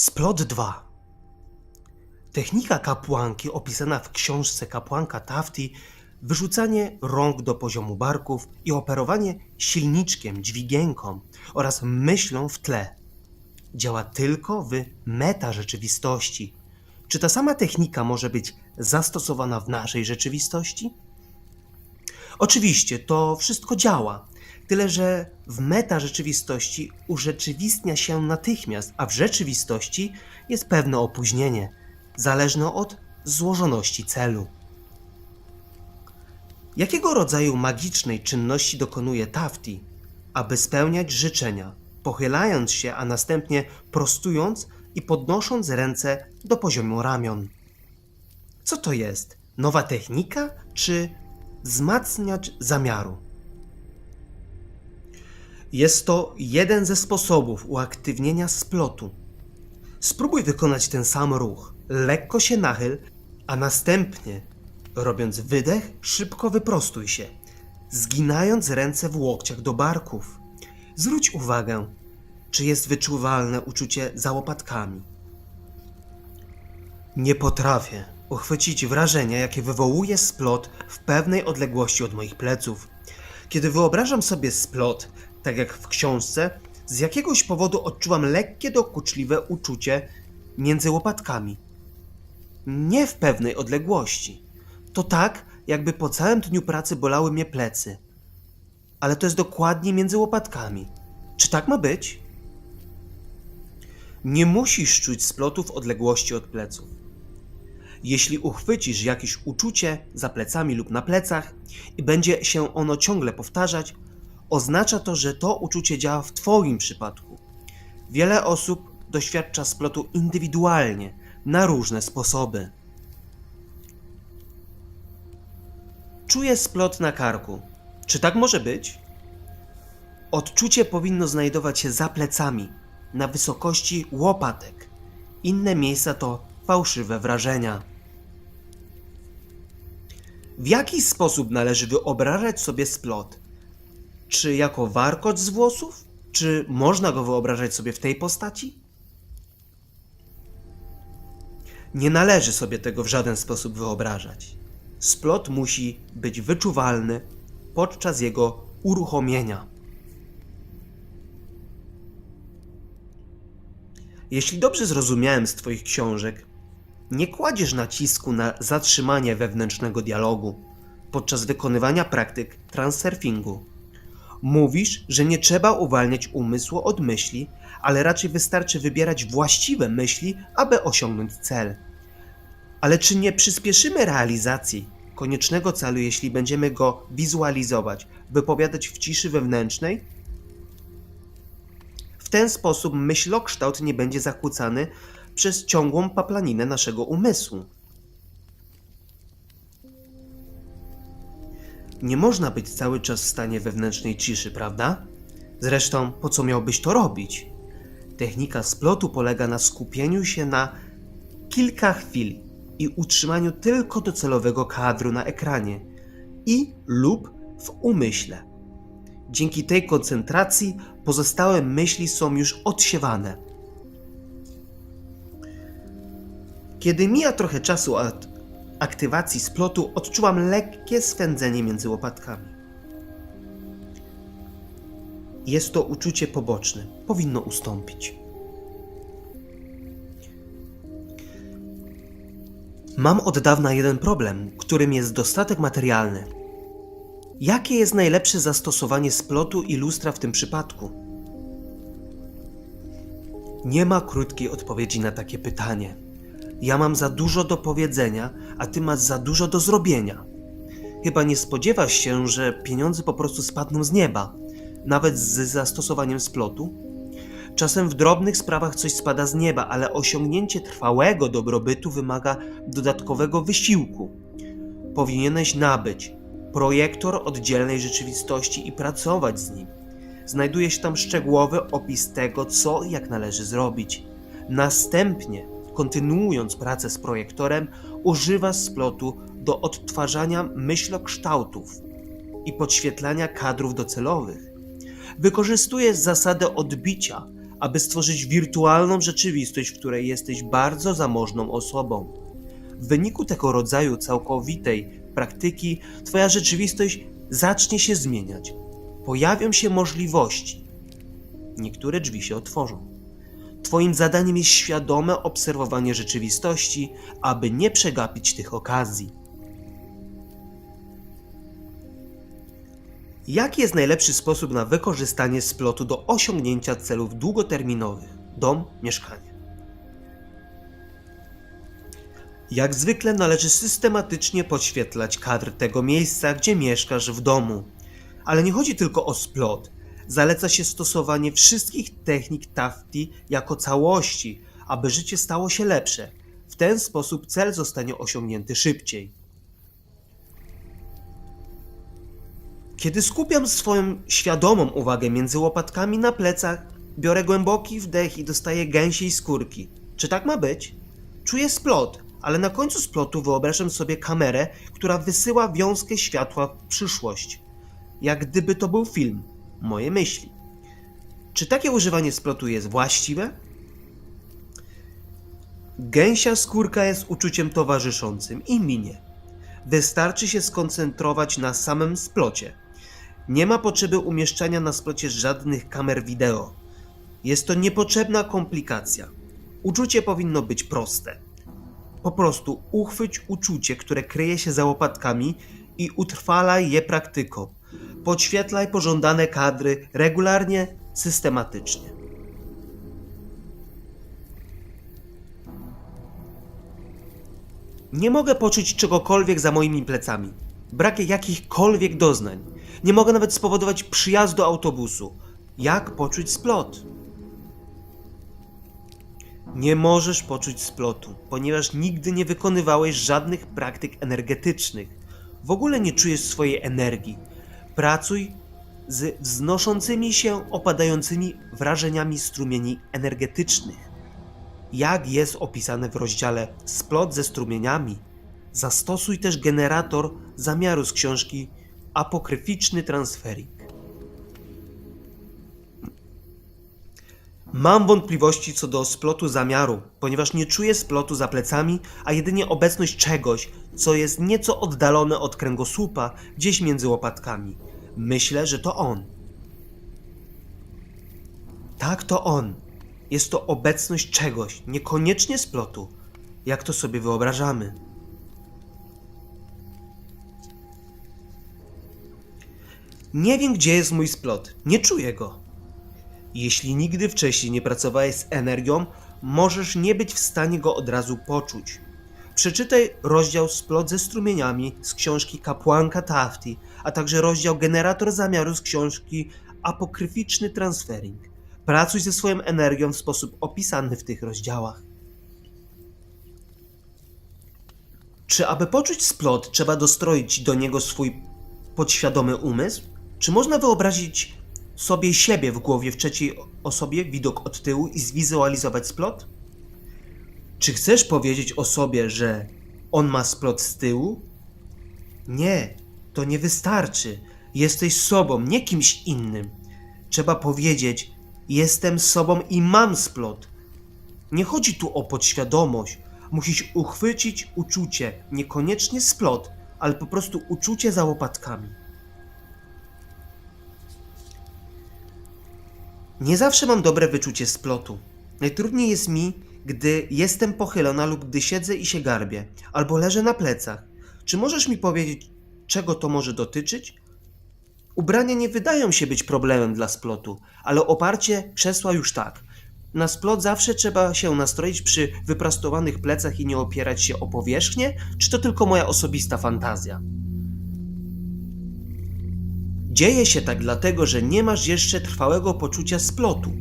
Splot 2 Technika kapłanki opisana w książce kapłanka Tafti wyrzucanie rąk do poziomu barków i operowanie silniczkiem, dźwigienką oraz myślą w tle działa tylko w meta rzeczywistości. Czy ta sama technika może być zastosowana w naszej rzeczywistości? Oczywiście, to wszystko działa, tyle że w meta rzeczywistości urzeczywistnia się natychmiast, a w rzeczywistości jest pewne opóźnienie, zależne od złożoności celu. Jakiego rodzaju magicznej czynności dokonuje Tafti, aby spełniać życzenia, pochylając się, a następnie prostując i podnosząc ręce do poziomu ramion? Co to jest? Nowa technika czy wzmacniacz zamiaru? Jest to jeden ze sposobów uaktywnienia splotu. Spróbuj wykonać ten sam ruch. Lekko się nachyl, a następnie, robiąc wydech, szybko wyprostuj się, zginając ręce w łokciach do barków. Zwróć uwagę, czy jest wyczuwalne uczucie za łopatkami. Nie potrafię uchwycić wrażenia, jakie wywołuje splot w pewnej odległości od moich pleców. Kiedy wyobrażam sobie splot, tak jak w książce, z jakiegoś powodu odczuwam lekkie dokuczliwe uczucie między łopatkami. Nie w pewnej odległości. To tak, jakby po całym dniu pracy bolały mnie plecy. Ale to jest dokładnie między łopatkami. Czy tak ma być? Nie musisz czuć splotu w odległości od pleców. Jeśli uchwycisz jakieś uczucie za plecami lub na plecach i będzie się ono ciągle powtarzać, oznacza to, że to uczucie działa w Twoim przypadku. Wiele osób doświadcza splotu indywidualnie, na różne sposoby. Czuję splot na karku. Czy tak może być? Odczucie powinno znajdować się za plecami, na wysokości łopatek. Inne miejsca to fałszywe wrażenia. W jaki sposób należy wyobrażać sobie splot? Czy jako warkocz z włosów? Czy można go wyobrażać sobie w tej postaci? Nie należy sobie tego w żaden sposób wyobrażać. Splot musi być wyczuwalny podczas jego uruchomienia. Jeśli dobrze zrozumiałem z Twoich książek, nie kładziesz nacisku na zatrzymanie wewnętrznego dialogu podczas wykonywania praktyk transurfingu. Mówisz, że nie trzeba uwalniać umysłu od myśli, ale raczej wystarczy wybierać właściwe myśli, aby osiągnąć cel. Ale czy nie przyspieszymy realizacji koniecznego celu, jeśli będziemy go wizualizować, wypowiadać w ciszy wewnętrznej? W ten sposób myślokształt nie będzie zakłócany przez ciągłą paplaninę naszego umysłu. Nie można być cały czas w stanie wewnętrznej ciszy, prawda? Zresztą, po co miałbyś to robić? Technika splotu polega na skupieniu się na kilka chwil i utrzymaniu tylko docelowego kadru na ekranie i lub w umyśle. Dzięki tej koncentracji pozostałe myśli są już odsiewane. Kiedy mija trochę czasu od aktywacji splotu, odczuwam lekkie swędzenie między łopatkami. Jest to uczucie poboczne, powinno ustąpić. Mam od dawna jeden problem, którym jest dostatek materialny. Jakie jest najlepsze zastosowanie splotu i lustra w tym przypadku? Nie ma krótkiej odpowiedzi na takie pytanie. Ja mam za dużo do powiedzenia, a ty masz za dużo do zrobienia. Chyba nie spodziewasz się, że pieniądze po prostu spadną z nieba, nawet z zastosowaniem splotu? Czasem w drobnych sprawach coś spada z nieba, ale osiągnięcie trwałego dobrobytu wymaga dodatkowego wysiłku. Powinieneś nabyć projektor oddzielnej rzeczywistości i pracować z nim. Znajduje się tam szczegółowy opis tego, co i jak należy zrobić. Następnie, kontynuując pracę z projektorem, używa splotu do odtwarzania myślokształtów i podświetlania kadrów docelowych. Wykorzystuje zasadę odbicia, aby stworzyć wirtualną rzeczywistość, w której jesteś bardzo zamożną osobą. W wyniku tego rodzaju całkowitej praktyki, Twoja rzeczywistość zacznie się zmieniać. Pojawią się możliwości. Niektóre drzwi się otworzą. Twoim zadaniem jest świadome obserwowanie rzeczywistości, aby nie przegapić tych okazji. Jaki jest najlepszy sposób na wykorzystanie splotu do osiągnięcia celów długoterminowych? Dom, mieszkanie. Jak zwykle należy systematycznie podświetlać kadr tego miejsca, gdzie mieszkasz w domu. Ale nie chodzi tylko o splot. Zaleca się stosowanie wszystkich technik Tafti jako całości, aby życie stało się lepsze. W ten sposób cel zostanie osiągnięty szybciej. Kiedy skupiam swoją świadomą uwagę między łopatkami na plecach, biorę głęboki wdech i dostaję gęsiej skórki. Czy tak ma być? Czuję splot, ale na końcu splotu wyobrażam sobie kamerę, która wysyła wiązkę światła w przyszłość. Jak gdyby to był film. Moje myśli. Czy takie używanie splotu jest właściwe? Gęsia skórka jest uczuciem towarzyszącym i minie. Wystarczy się skoncentrować na samym splocie. Nie ma potrzeby umieszczania na splocie żadnych kamer wideo. Jest to niepotrzebna komplikacja. Uczucie powinno być proste. Po prostu uchwyć uczucie, które kryje się za łopatkami i utrwalaj je praktyką. Podświetlaj pożądane kadry regularnie, systematycznie. Nie mogę poczuć czegokolwiek za moimi plecami. Brak jakichkolwiek doznań. Nie mogę nawet spowodować przyjazdu autobusu. Jak poczuć splot? Nie możesz poczuć splotu, ponieważ nigdy nie wykonywałeś żadnych praktyk energetycznych. W ogóle nie czujesz swojej energii. Pracuj z wznoszącymi się, opadającymi wrażeniami strumieni energetycznych. Jak jest opisane w rozdziale Splot ze strumieniami, zastosuj też generator zamiaru z książki Apokryficzny transferik. Mam wątpliwości co do splotu zamiaru, ponieważ nie czuję splotu za plecami, a jedynie obecność czegoś, co jest nieco oddalone od kręgosłupa, gdzieś między łopatkami. Myślę, że to on. Tak, to on. Jest to obecność czegoś, niekoniecznie splotu, jak to sobie wyobrażamy. Nie wiem, gdzie jest mój splot. Nie czuję go. Jeśli nigdy wcześniej nie pracowałeś z energią, możesz nie być w stanie go od razu poczuć. Przeczytaj rozdział Splot ze strumieniami z książki Kapłanka Tafti, a także rozdział Generator zamiaru z książki Apokryficzny transferring. Pracuj ze swoją energią w sposób opisany w tych rozdziałach. Czy aby poczuć splot, trzeba dostroić do niego swój podświadomy umysł? Czy można wyobrazić sobie siebie w głowie w trzeciej osobie, widok od tyłu i zwizualizować splot? Czy chcesz powiedzieć o sobie, że on ma splot z tyłu? Nie, to nie wystarczy. Jesteś sobą, nie kimś innym. Trzeba powiedzieć: Jestem sobą i mam splot. Nie chodzi tu o podświadomość. Musisz uchwycić uczucie, niekoniecznie splot, ale po prostu uczucie za łopatkami. Nie zawsze mam dobre wyczucie splotu. Najtrudniej jest mi, gdy jestem pochylona lub gdy siedzę i się garbię, albo leżę na plecach. Czy możesz mi powiedzieć, czego to może dotyczyć? Ubrania nie wydają się być problemem dla splotu, ale oparcie krzesła już tak. Na splot zawsze trzeba się nastroić przy wyprostowanych plecach i nie opierać się o powierzchnię, czy to tylko moja osobista fantazja? Dzieje się tak dlatego, że nie masz jeszcze trwałego poczucia splotu.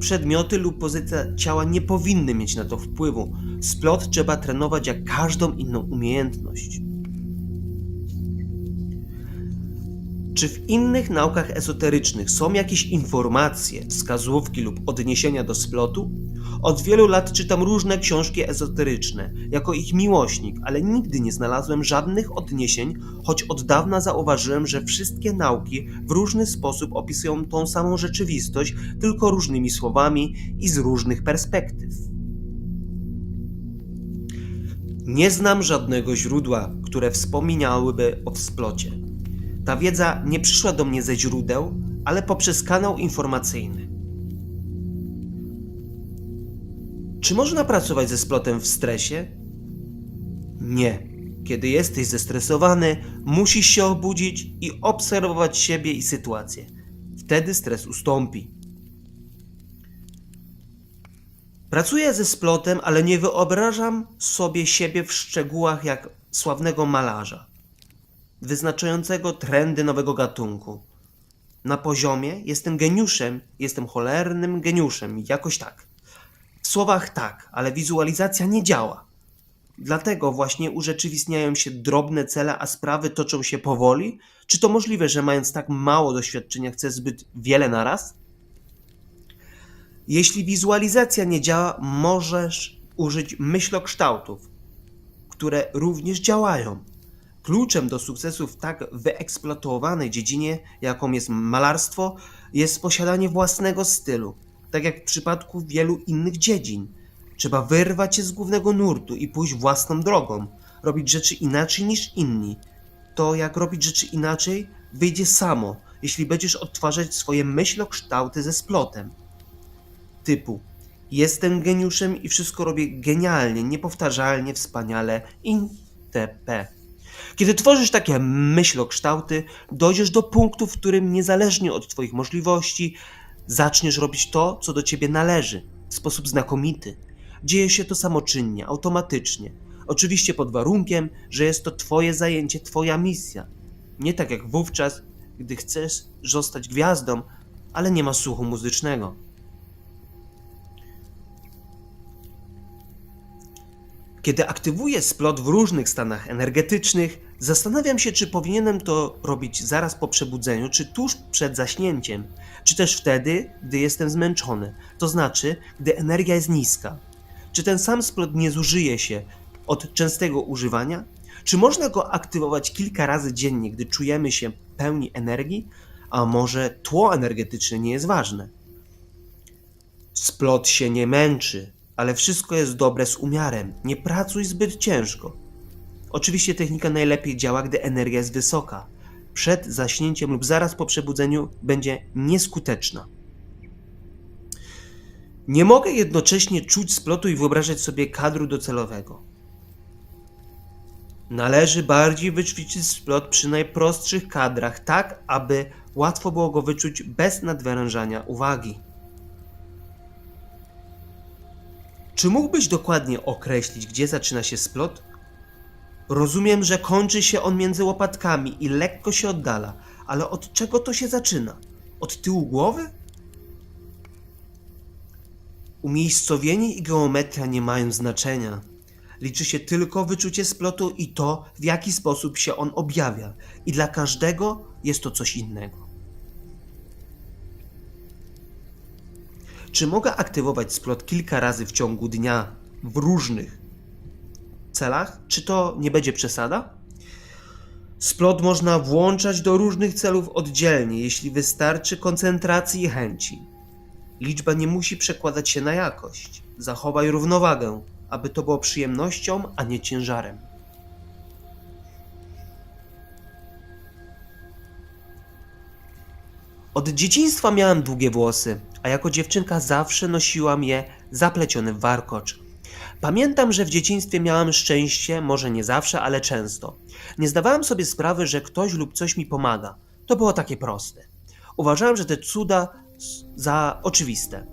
Przedmioty lub pozycja ciała nie powinny mieć na to wpływu. Splot trzeba trenować jak każdą inną umiejętność. Czy w innych naukach esoterycznych są jakieś informacje, wskazówki lub odniesienia do splotu? Od wielu lat czytam różne książki ezoteryczne, jako ich miłośnik, ale nigdy nie znalazłem żadnych odniesień, choć od dawna zauważyłem, że wszystkie nauki w różny sposób opisują tą samą rzeczywistość, tylko różnymi słowami i z różnych perspektyw. Nie znam żadnego źródła, które wspominałyby o wsplocie. Ta wiedza nie przyszła do mnie ze źródeł, ale poprzez kanał informacyjny. Czy można pracować ze splotem w stresie? Nie. Kiedy jesteś zestresowany, musisz się obudzić i obserwować siebie i sytuację. Wtedy stres ustąpi. Pracuję ze splotem, ale nie wyobrażam sobie siebie w szczegółach jak sławnego malarza, wyznaczającego trendy nowego gatunku. Na poziomie jestem geniuszem, jestem cholernym geniuszem, jakoś tak. W słowach tak, ale wizualizacja nie działa. Dlatego właśnie urzeczywistniają się drobne cele, a sprawy toczą się powoli? Czy to możliwe, że mając tak mało doświadczenia chcę zbyt wiele naraz? Jeśli wizualizacja nie działa, możesz użyć myślokształtów, które również działają. Kluczem do sukcesu w tak wyeksploatowanej dziedzinie, jaką jest malarstwo, jest posiadanie własnego stylu, tak jak w przypadku wielu innych dziedzin. Trzeba wyrwać się z głównego nurtu i pójść własną drogą, robić rzeczy inaczej niż inni. To, jak robić rzeczy inaczej, wyjdzie samo, jeśli będziesz odtwarzać swoje myślokształty ze splotem typu jestem geniuszem i wszystko robię genialnie, niepowtarzalnie, wspaniale itp. Kiedy tworzysz takie myślokształty, dojdziesz do punktu, w którym niezależnie od Twoich możliwości zaczniesz robić to, co do Ciebie należy, w sposób znakomity. Dzieje się to samoczynnie, automatycznie. Oczywiście pod warunkiem, że jest to Twoje zajęcie, Twoja misja. Nie tak jak wówczas, gdy chcesz zostać gwiazdą, ale nie ma słuchu muzycznego. Kiedy aktywuję splot w różnych stanach energetycznych, zastanawiam się, czy powinienem to robić zaraz po przebudzeniu, czy tuż przed zaśnięciem, czy też wtedy, gdy jestem zmęczony, to znaczy, gdy energia jest niska. Czy ten sam splot nie zużyje się od częstego używania? Czy można go aktywować kilka razy dziennie, gdy czujemy się pełni energii? A może tło energetyczne nie jest ważne? Splot się nie męczy, ale wszystko jest dobre z umiarem. Nie pracuj zbyt ciężko. Oczywiście technika najlepiej działa, gdy energia jest wysoka. Przed zaśnięciem lub zaraz po przebudzeniu będzie nieskuteczna. Nie mogę jednocześnie czuć splotu i wyobrażać sobie kadru docelowego. Należy bardziej wyćwiczyć splot przy najprostszych kadrach, tak aby łatwo było go wyczuć bez nadwyrężania uwagi. Czy mógłbyś dokładnie określić, gdzie zaczyna się splot? Rozumiem, że kończy się on między łopatkami i lekko się oddala, ale od czego to się zaczyna? Od tyłu głowy? Umiejscowienie i geometria nie mają znaczenia. Liczy się tylko wyczucie splotu i to, w jaki sposób się on objawia, i dla każdego jest to coś innego. Czy mogę aktywować splot kilka razy w ciągu dnia w różnych celach? Czy to nie będzie przesada? Splot można włączać do różnych celów oddzielnie, jeśli wystarczy koncentracji i chęci. Liczba nie musi przekładać się na jakość. Zachowaj równowagę, aby to było przyjemnością, a nie ciężarem. Od dzieciństwa miałem długie włosy, a jako dziewczynka zawsze nosiłam je zaplecione w warkocz. Pamiętam, że w dzieciństwie miałam szczęście, może nie zawsze, ale często. Nie zdawałem sobie sprawy, że ktoś lub coś mi pomaga. To było takie proste. Uważałem, że te cuda za oczywiste.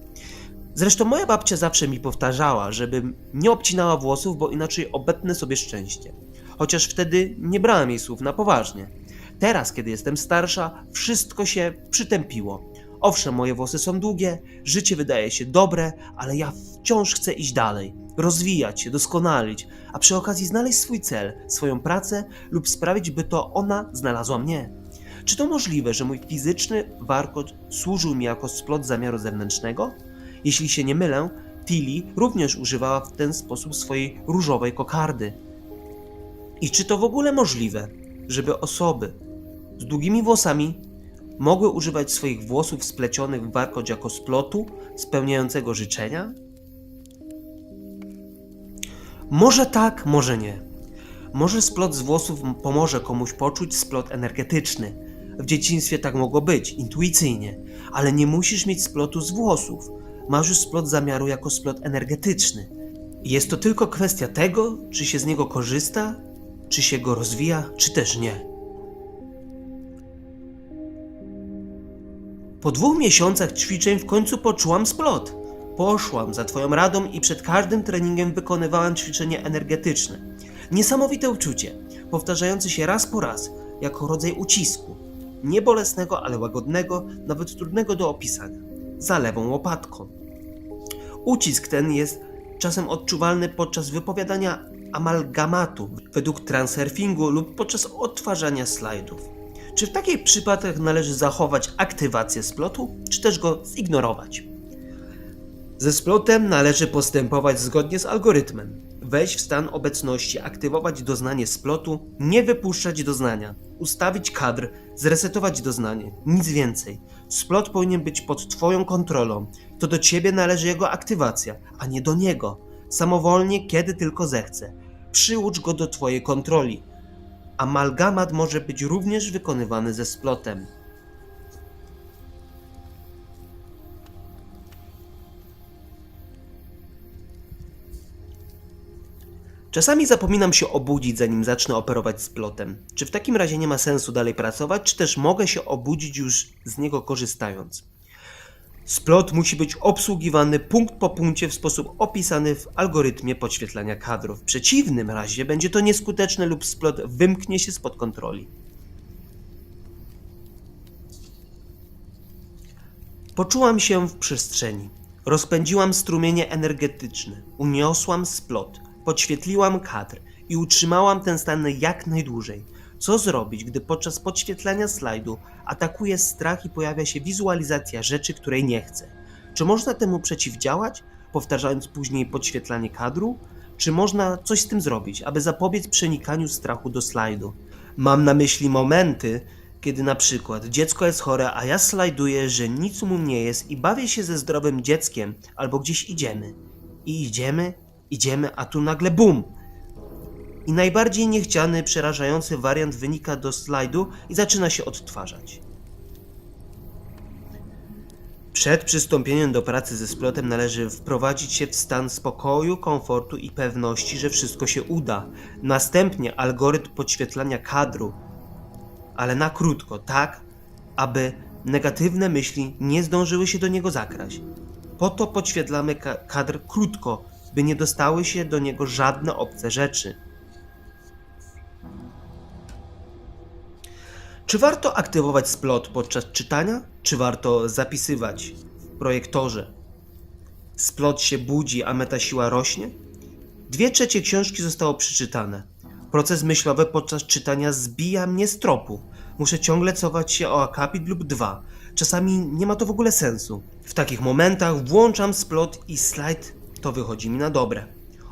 Zresztą moja babcia zawsze mi powtarzała, żebym nie obcinała włosów, bo inaczej obetnę sobie szczęście. Chociaż wtedy nie brałem jej słów na poważnie. Teraz, kiedy jestem starsza, wszystko się przytępiło. Owszem, moje włosy są długie, życie wydaje się dobre, ale ja wciąż chcę iść dalej, rozwijać się, doskonalić, a przy okazji znaleźć swój cel, swoją pracę lub sprawić, by to ona znalazła mnie. Czy to możliwe, że mój fizyczny warkocz służył mi jako splot zamiaru zewnętrznego? Jeśli się nie mylę, Tilly również używała w ten sposób swojej różowej kokardy. I czy to w ogóle możliwe, żeby osoby z długimi włosami mogły używać swoich włosów splecionych w warkocz jako splotu spełniającego życzenia? Może tak, może nie. Może splot z włosów pomoże komuś poczuć splot energetyczny. W dzieciństwie tak mogło być, intuicyjnie, ale nie musisz mieć splotu z włosów. Masz już splot zamiaru jako splot energetyczny. Jest to tylko kwestia tego, czy się z niego korzysta, czy się go rozwija, czy też nie. Po dwóch miesiącach ćwiczeń w końcu poczułam splot. Poszłam za Twoją radą i przed każdym treningiem wykonywałam ćwiczenie energetyczne. Niesamowite uczucie, powtarzające się raz po raz, jako rodzaj ucisku. Nie bolesnego, ale łagodnego, nawet trudnego do opisania. Za lewą łopatką. Ucisk ten jest czasem odczuwalny podczas wypowiadania amalgamatu według transurfingu lub podczas odtwarzania slajdów. Czy w takich przypadkach należy zachować aktywację splotu, czy też go zignorować? Ze splotem należy postępować zgodnie z algorytmem. Wejść w stan obecności, aktywować doznanie splotu, nie wypuszczać doznania, ustawić kadr, zresetować doznanie, nic więcej. Splot powinien być pod Twoją kontrolą. To do Ciebie należy jego aktywacja, a nie do niego. Samowolnie, kiedy tylko zechce. Przyłóż go do Twojej kontroli. Amalgamat może być również wykonywany ze splotem. Czasami zapominam się obudzić, zanim zacznę operować z plotem. Czy w takim razie nie ma sensu dalej pracować, czy też mogę się obudzić już z niego korzystając? Splot musi być obsługiwany punkt po punkcie w sposób opisany w algorytmie podświetlania kadrów. W przeciwnym razie będzie to nieskuteczne lub splot wymknie się spod kontroli. Poczułam się w przestrzeni. Rozpędziłam strumienie energetyczne, uniosłam splot, podświetliłam kadr i utrzymałam ten stan jak najdłużej. Co zrobić, gdy podczas podświetlania slajdu atakuje strach i pojawia się wizualizacja rzeczy, której nie chcę? Czy można temu przeciwdziałać, powtarzając później podświetlanie kadru? Czy można coś z tym zrobić, aby zapobiec przenikaniu strachu do slajdu? Mam na myśli momenty, kiedy na przykład dziecko jest chore, a ja slajduję, że nic mu nie jest i bawię się ze zdrowym dzieckiem, albo gdzieś idziemy. I idziemy, idziemy, a tu nagle bum! I najbardziej niechciany, przerażający wariant wynika do slajdu i zaczyna się odtwarzać. Przed przystąpieniem do pracy ze splotem należy wprowadzić się w stan spokoju, komfortu i pewności, że wszystko się uda. Następnie algorytm podświetlania kadru, ale na krótko, tak, aby negatywne myśli nie zdążyły się do niego zakraść. Po to podświetlamy ka- kadr krótko, by nie dostały się do niego żadne obce rzeczy. Czy warto aktywować splot podczas czytania, czy warto zapisywać w projektorze? Splot się budzi, a metasiła rośnie? Dwie trzecie książki zostało przeczytane. Proces myślowy podczas czytania zbija mnie z tropu. Muszę ciągle cofać się o akapit lub dwa. Czasami nie ma to w ogóle sensu. W takich momentach włączam splot i slajd to wychodzi mi na dobre.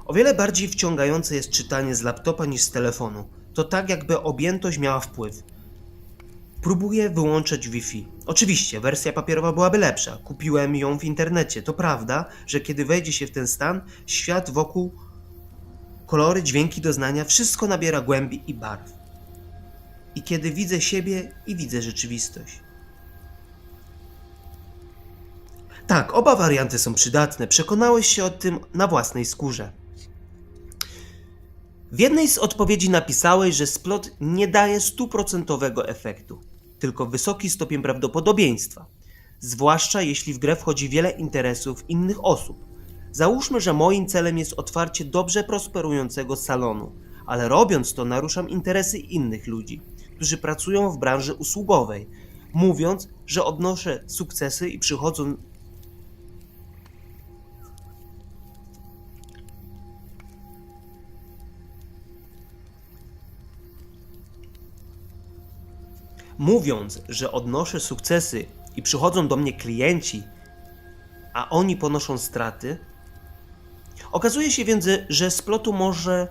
O wiele bardziej wciągające jest czytanie z laptopa niż z telefonu. To tak jakby objętość miała wpływ. Próbuję wyłączać Wi-Fi. Oczywiście, wersja papierowa byłaby lepsza. Kupiłem ją w internecie. To prawda, że kiedy wejdzie się w ten stan, świat wokół, kolory, dźwięki, doznania, wszystko nabiera głębi i barw. I kiedy widzę siebie i widzę rzeczywistość. Tak, oba warianty są przydatne. Przekonałeś się o tym na własnej skórze. W jednej z odpowiedzi napisałeś, że splot nie daje stuprocentowego efektu, tylko wysoki stopień prawdopodobieństwa, zwłaszcza jeśli w grę wchodzi wiele interesów innych osób. Załóżmy, że moim celem jest otwarcie dobrze prosperującego salonu, ale robiąc to naruszam interesy innych ludzi, którzy pracują w branży usługowej, mówiąc, że odnoszę sukcesy i przychodzą Mówiąc, że odnoszę sukcesy i przychodzą do mnie klienci, a oni ponoszą straty, okazuje się więc, że splotu może.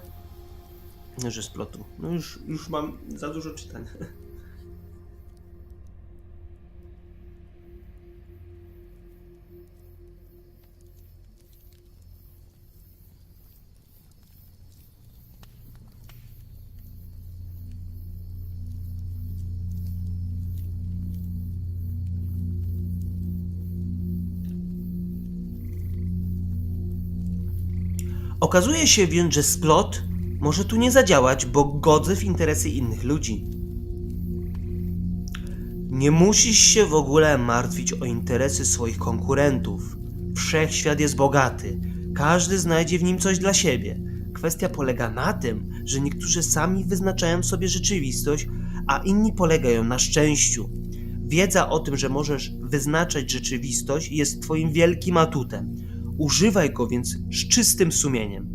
Że splotu. No już, już mam za dużo czytań. Okazuje się więc, że splot może tu nie zadziałać, bo godzę w interesy innych ludzi. Nie musisz się w ogóle martwić o interesy swoich konkurentów. Wszechświat jest bogaty, każdy znajdzie w nim coś dla siebie. Kwestia polega na tym, że niektórzy sami wyznaczają sobie rzeczywistość, a inni polegają na szczęściu. Wiedza o tym, że możesz wyznaczać rzeczywistość, jest Twoim wielkim atutem. Używaj go więc z czystym sumieniem.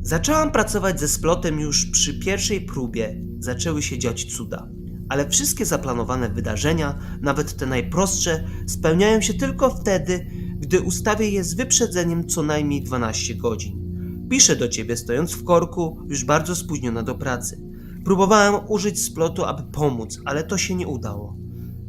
Zaczęłam pracować ze splotem już przy pierwszej próbie, zaczęły się dziać cuda. Ale wszystkie zaplanowane wydarzenia, nawet te najprostsze, spełniają się tylko wtedy, gdy ustawię je z wyprzedzeniem co najmniej 12 godzin. Piszę do ciebie stojąc w korku, już bardzo spóźniona do pracy. Próbowałem użyć splotu, aby pomóc, ale to się nie udało.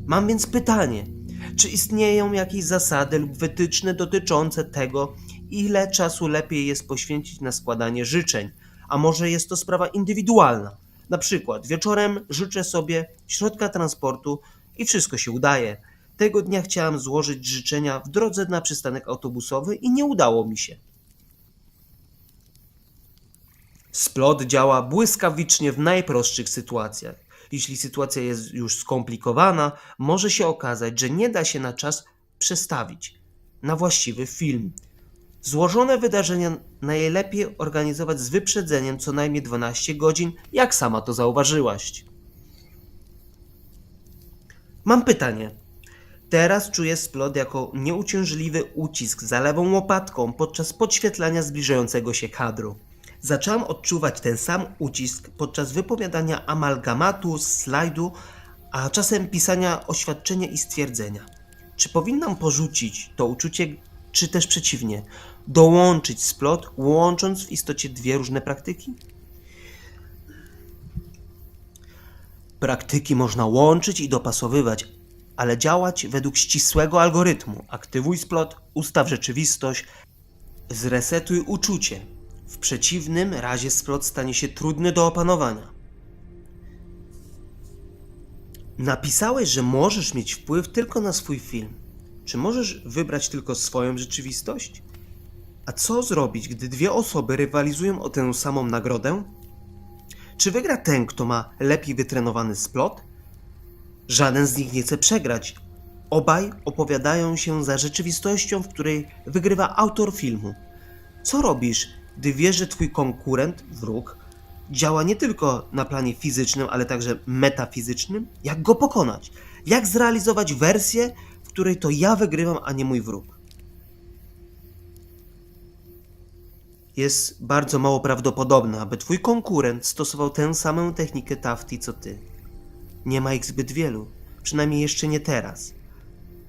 Mam więc pytanie: czy istnieją jakieś zasady lub wytyczne dotyczące tego, ile czasu lepiej jest poświęcić na składanie życzeń? A może jest to sprawa indywidualna? Na przykład wieczorem życzę sobie środka transportu i wszystko się udaje. Tego dnia chciałem złożyć życzenia w drodze na przystanek autobusowy i nie udało mi się. Splot działa błyskawicznie w najprostszych sytuacjach. Jeśli sytuacja jest już skomplikowana, może się okazać, że nie da się na czas przestawić na właściwy film. Złożone wydarzenia najlepiej organizować z wyprzedzeniem co najmniej 12 godzin, jak sama to zauważyłaś. Mam pytanie. Teraz czuję splot jako nieuciążliwy ucisk za lewą łopatką podczas podświetlania zbliżającego się kadru. Zaczęłam odczuwać ten sam ucisk podczas wypowiadania amalgamatu, slajdu, a czasem pisania oświadczenia i stwierdzenia. Czy powinnam porzucić to uczucie, czy też przeciwnie, dołączyć splot, łącząc w istocie dwie różne praktyki? Praktyki można łączyć i dopasowywać, ale działać według ścisłego algorytmu. Aktywuj splot, ustaw rzeczywistość, zresetuj uczucie. W przeciwnym razie splot stanie się trudny do opanowania. Napisałeś, że możesz mieć wpływ tylko na swój film. Czy możesz wybrać tylko swoją rzeczywistość? A co zrobić, gdy dwie osoby rywalizują o tę samą nagrodę? Czy wygra ten, kto ma lepiej wytrenowany splot? Żaden z nich nie chce przegrać. Obaj opowiadają się za rzeczywistością, w której wygrywa autor filmu. Co robisz, gdy wiesz, że twój konkurent, wróg, działa nie tylko na planie fizycznym, ale także metafizycznym? Jak go pokonać? Jak zrealizować wersję, w której to ja wygrywam, a nie mój wróg? Jest bardzo mało prawdopodobne, aby twój konkurent stosował tę samą technikę tafti co ty. Nie ma ich zbyt wielu, przynajmniej jeszcze nie teraz.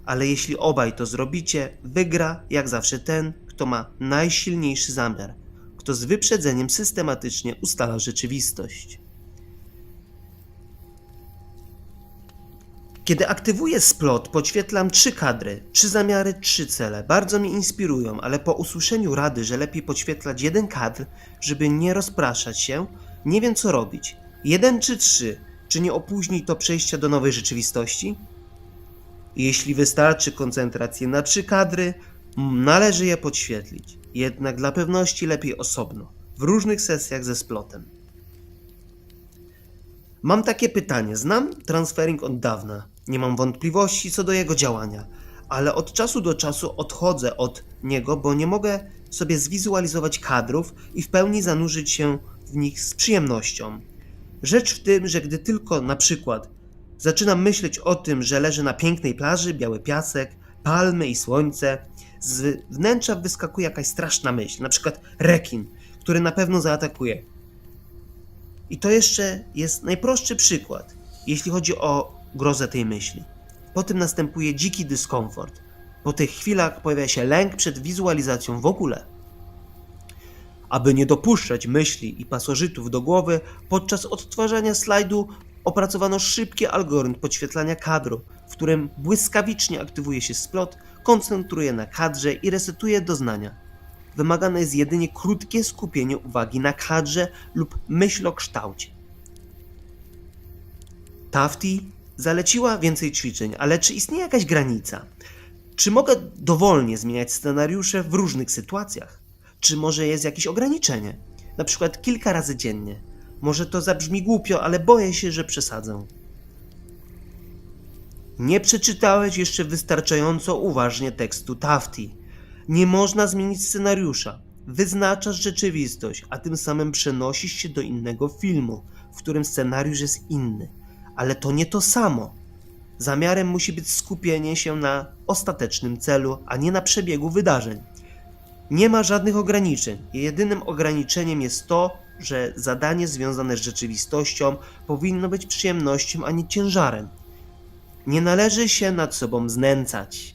Ale jeśli obaj to zrobicie, wygra jak zawsze ten, kto ma najsilniejszy zamiar, kto z wyprzedzeniem systematycznie ustala rzeczywistość. Kiedy aktywuję splot, podświetlam trzy kadry, trzy zamiary, trzy cele. Bardzo mnie inspirują, ale po usłyszeniu rady, że lepiej podświetlać jeden kadr, żeby nie rozpraszać się, nie wiem co robić. Jeden czy trzy? Czy nie opóźni to przejścia do nowej rzeczywistości? Jeśli wystarczy koncentracji na trzy kadry, należy je podświetlić. Jednak dla pewności lepiej osobno, w różnych sesjach ze splotem. Mam takie pytanie. Znam transferring od dawna. Nie mam wątpliwości co do jego działania, ale od czasu do czasu odchodzę od niego, bo nie mogę sobie zwizualizować kadrów i w pełni zanurzyć się w nich z przyjemnością. Rzecz w tym, że gdy tylko na przykład zaczynam myśleć o tym, że leżę na pięknej plaży, biały piasek, palmy i słońce, z wnętrza wyskakuje jakaś straszna myśl, na przykład rekin, który na pewno zaatakuje. I to jeszcze jest najprostszy przykład, jeśli chodzi o grozę tej myśli. Potem następuje dziki dyskomfort. Po tych chwilach pojawia się lęk przed wizualizacją w ogóle. Aby nie dopuszczać myśli i pasożytów do głowy, podczas odtwarzania slajdu opracowano szybki algorytm podświetlania kadru, w którym błyskawicznie aktywuje się splot, koncentruje na kadrze i resetuje doznania. Wymagane jest jedynie krótkie skupienie uwagi na kadrze lub myślokształcie. Tafti zaleciła więcej ćwiczeń, ale czy istnieje jakaś granica? Czy mogę dowolnie zmieniać scenariusze w różnych sytuacjach? Czy może jest jakieś ograniczenie? Na przykład kilka razy dziennie. Może to zabrzmi głupio, ale boję się, że przesadzę. Nie przeczytałeś jeszcze wystarczająco uważnie tekstu Tafti. Nie można zmienić scenariusza. Wyznaczasz rzeczywistość, a tym samym przenosisz się do innego filmu, w którym scenariusz jest inny. Ale to nie to samo. Zamiarem musi być skupienie się na ostatecznym celu, a nie na przebiegu wydarzeń. Nie ma żadnych ograniczeń. Jedynym ograniczeniem jest to, że zadanie związane z rzeczywistością powinno być przyjemnością, a nie ciężarem. Nie należy się nad sobą znęcać.